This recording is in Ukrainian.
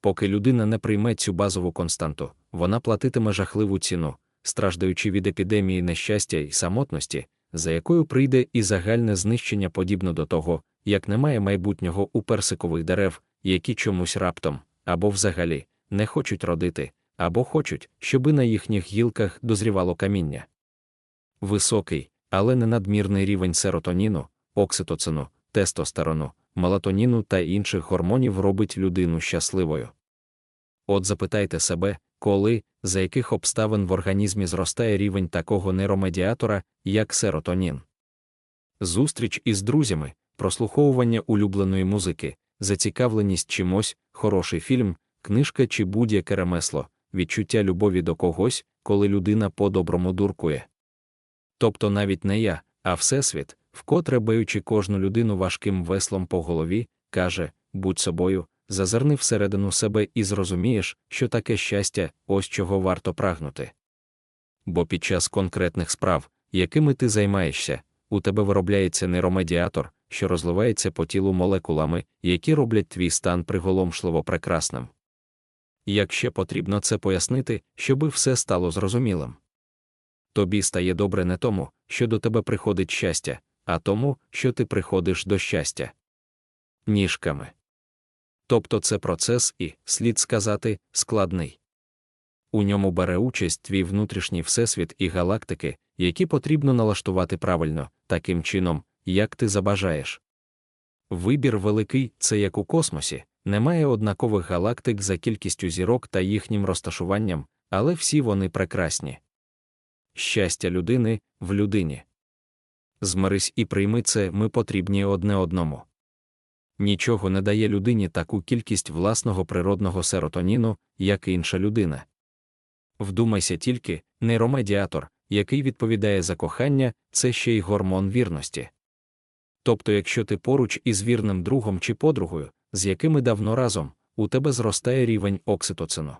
Поки людина не прийме цю базову константу, вона платитиме жахливу ціну, страждаючи від епідемії нещастя і самотності, за якою прийде і загальне знищення подібно до того, як немає майбутнього у персикових дерев, які чомусь раптом, або взагалі, не хочуть родити, або хочуть, щоби на їхніх гілках дозрівало каміння. Високий, але не надмірний рівень серотоніну, окситоцину, тестостерону, мелатоніну та інших гормонів робить людину щасливою. От запитайте себе, коли, за яких обставин в організмі зростає рівень такого нейромедіатора, як серотонін. Зустріч із друзями, прослуховування улюбленої музики, зацікавленість чимось, хороший фільм, книжка чи будь-яке ремесло, відчуття любові до когось, коли людина по-доброму дуркує. Тобто навіть не я, а Всесвіт, вкотре баючи кожну людину важким веслом по голові, каже будь собою, зазирни всередину себе і зрозумієш, що таке щастя, ось чого варто прагнути. Бо під час конкретних справ, якими ти займаєшся, у тебе виробляється нейромедіатор, що розливається по тілу молекулами, які роблять твій стан приголомшливо прекрасним. Як ще потрібно це пояснити, щоби все стало зрозумілим. Тобі стає добре не тому, що до тебе приходить щастя, а тому, що ти приходиш до щастя. Ніжками. Тобто це процес і, слід сказати, складний. У ньому бере участь твій внутрішній всесвіт і галактики, які потрібно налаштувати правильно, таким чином, як ти забажаєш. Вибір великий це як у космосі, немає однакових галактик за кількістю зірок та їхнім розташуванням, але всі вони прекрасні. Щастя людини в людині. Змирись і прийми це ми потрібні одне одному. Нічого не дає людині таку кількість власного природного серотоніну, як і інша людина. Вдумайся тільки, нейромедіатор, який відповідає за кохання, це ще й гормон вірності. Тобто, якщо ти поруч із вірним другом чи подругою, з якими давно разом, у тебе зростає рівень окситоцину.